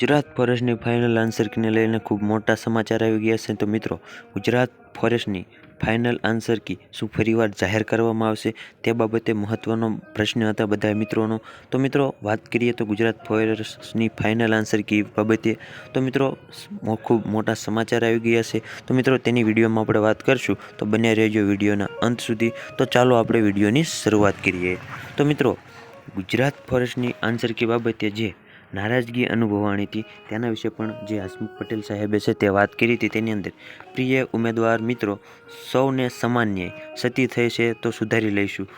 ગુજરાત ફોરેસ્ટની final answer લઈને ખૂબ મોટા સમાચાર આવી ગયા છે. તો મિત્રો, ગુજરાત ફોરેસ્ટની ફાઇનલ આન્સર કી શું ફરીવાર જાહેર કરવામાં આવશે તે બાબતે મહત્ત્વનો પ્રશ્ન હતા બધા મિત્રોનો. તો મિત્રો, વાત કરીએ તો ગુજરાત ફોરેસ્ટની ફાઇનલ આન્સર કી બાબતે. તો મિત્રો ખૂબ મોટા સમાચાર આવી ગયા છે. તો મિત્રો, તેની વિડીયોમાં આપણે વાત કરશું. તો બને રહેજો વિડીયોના અંત સુધી. તો ચાલો આપણે વિડીયોની શરૂઆત કરીએ. તો મિત્રો, ગુજરાત ફોરેસ્ટની આન્સર કી બાબતે જે નારાજગી અનુભવાણી હતી. તેના વિશે પણ જે હસમુખ પટેલ સાહેબે છે તે વાત કરી હતી તેની અંદર, પ્રિય ઉમેદવાર મિત્રો, સૌને સમાન ન્યાય. સતી થઈ છે તો સુધારી લઈશું.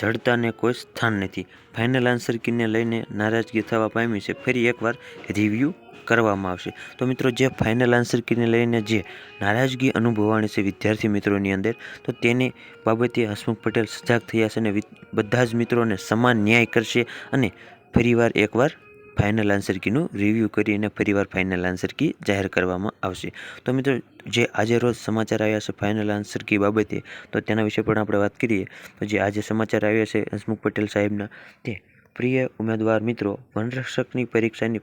જડતાને કોઈ સ્થાન નથી. ફાઇનલ આન્સર કીને લઈને નારાજગી થવા પામી છે. ફરી એકવાર રિવ્યૂ કરવામાં આવશે. તો મિત્રો, જે ફાઇનલ આન્સર કીને લઈને જે નારાજગી અનુભવાણી છે વિદ્યાર્થી મિત્રોની અંદર, તો તેની બાબતે હસમુખ પટેલ સજાગ થયા છે અને બધા જ મિત્રોને સમાન ન્યાય કરશે અને ફરીવાર એકવાર ફાઇનલ આન્સર કીનું રિવ્યૂ કરીને ફરીવાર ફાઇનલ આન્સર કી જાહેર કરવામાં આવશે. તો મિત્રો, જે આજે રોજ સમાચાર આવ્યા છે ફાઇનલ આન્સર કી બાબતે, તો તેના વિશે પણ આપણે વાત કરીએ. તો જે આજે સમાચાર આવ્યા છે હસમુખ પટેલ સાહેબના, તે પ્રિય ઉમેદવાર મિત્રો, વનરક્ષકની પરીક્ષાની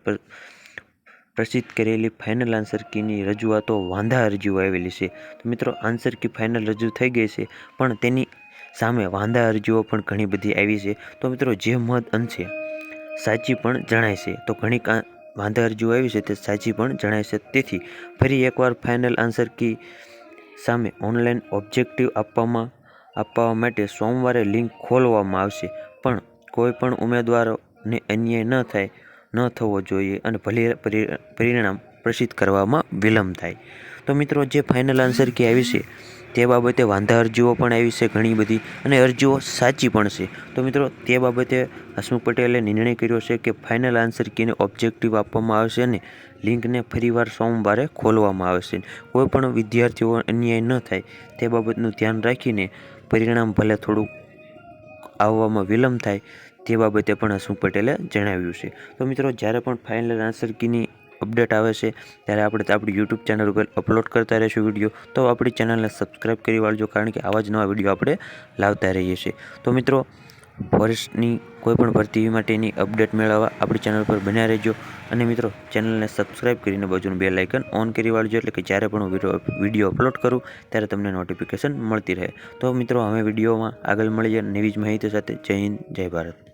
પ્રસિદ્ધ કરેલી ફાઇનલ આન્સર કીની રજૂઆતો વાંધા અરજીઓ આવેલી છે. તો મિત્રો આન્સર કી ફાઇનલ રજૂ થઈ ગઈ છે, પણ તેની સામે વાંધા અરજીઓ પણ ઘણી બધી આવી છે. તો મિત્રો, જે મત અંશે સાચી પણ જણાય છે. તો ઘણી વાંધા અરજીઓ આવી છે તે સાચી પણ જણાય છે. તેથી, ફરી એકવાર ફાઇનલ આન્સર કી સામે ઓનલાઈન ઓબ્જેક્ટિવ આપવામાં, આપવા માટે સોમવારે લિંક ખોલવામાં આવશે. પણ કોઈ પણ ઉમેદવારોને અન્યાય ન થાય, ન થવો જોઈએ અને ભલે પરી- પરિણામ પ્રસિદ્ધ કરવામાં વિલંબ થાય. તો મિત્રો, જે ફાઇનલ આન્સર કી આવી છે, તે બાબતે વાંધા અરજીઓ પણ આવી છે ઘણી બધી અને અરજીઓ સાચી પણ છે. તો મિત્રો, તે બાબતે હસમુખ પટેલે નિર્ણય કર્યો છે કે ફાઇનલ આન્સર કીને ઓબ્જેક્ટિવ આપવામાં આવશે અને લિંકને ફરીવાર સોમવારે ખોલવામાં આવશે. કોઈ પણ વિદ્યાર્થીઓ અન્યાય ન થાય, તે બાબતનું ધ્યાન રાખીને પરિણામ ભલે થોડુંક આવવામાં વિલંબ થાય, તે બાબતે પણ હસમુખ પટેલે જણાવ્યું છે. તો મિત્રો, જ્યારે પણ ફાઇનલ આન્સર કીની અપડેટ આવે છે, ત્યારે આપણે આપણી યુટ્યુબ ચેનલ ઉપર અપલોડ કરતા રહીશું વીડિયો. તો આપણી ચેનલને સબસ્ક્રાઈબ કરી વાળજો, કારણ કે આવા જ નવા વીડિયો આપણે લાવતા રહીએ છીએ. તો મિત્રો ફોરેસ્ટની કોઈપણ ભરતી માટેની અપડેટ મેળવવા આપણી ચેનલ પર બન્યા રહેજો. અને મિત્રો, ચેનલને સબસ્ક્રાઈબ કરીને બાજુનું બે લાઇકન ઓન કરી વાળજો, એટલે કે જ્યારે પણ હું વીડિયો અપલોડ કરું, ત્યારે તમને નોટિફિકેશન મળતી રહે. તો મિત્રો હવે વિડીયોમાં આગળ મળીએ નવી જ માહિતી સાથે. જય હિન્દ, જય ભારત.